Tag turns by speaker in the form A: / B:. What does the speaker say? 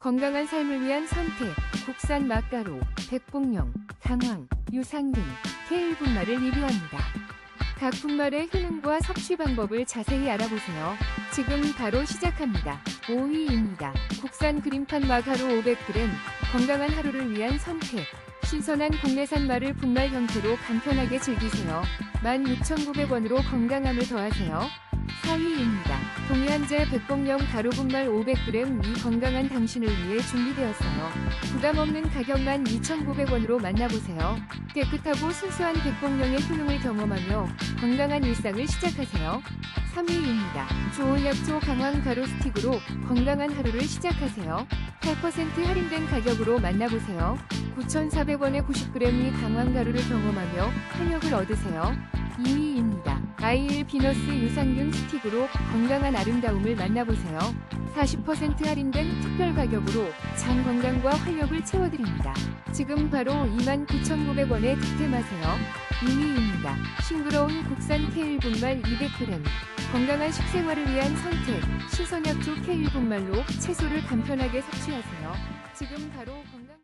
A: 건강한 삶을 위한 선택, 국산 맛가루, 백봉령, 당황, 유산균, 케일 분말을 리뷰합니다. 각 분말의 효능과 섭취 방법을 자세히 알아보세요. 지금 바로 시작합니다. 5위입니다. 국산 그림판 마가루 500g, 건강한 하루를 위한 선택. 신선한 국내산 말을 분말 형태로 간편하게 즐기세요. 16,900원으로 건강함을 더하세요. 4위입니다. 동해안제 백봉령 가루 분말 500g 이 건강한 당신을 위해 준비되었어요. 부담 없는 가격만 2,900원으로 만나보세요. 깨끗하고 순수한 백봉령의 효능을 경험하며 건강한 일상을 시작하세요. 3위입니다. 좋은 약초 강황 가루 스틱으로 건강한 하루를 시작하세요. 8% 할인된 가격으로 만나보세요. 9,400원에 90g의 강황 가루를 경험하며 활력을 얻으세요. 2위입니다. 아이일 비너스 유산균 스틱으로 건강한 아름다움을 만나보세요. 40% 할인된 특별 가격으로 장 건강과 활력을 채워드립니다. 지금 바로 29,900원에 득템하세요. 2위입니다. 싱그러운 국산 케일 분말 200g. 건강한 식생활을 위한 선택. 신선약초 케일 분말로 채소를 간편하게 섭취하세요. 지금 바로 건강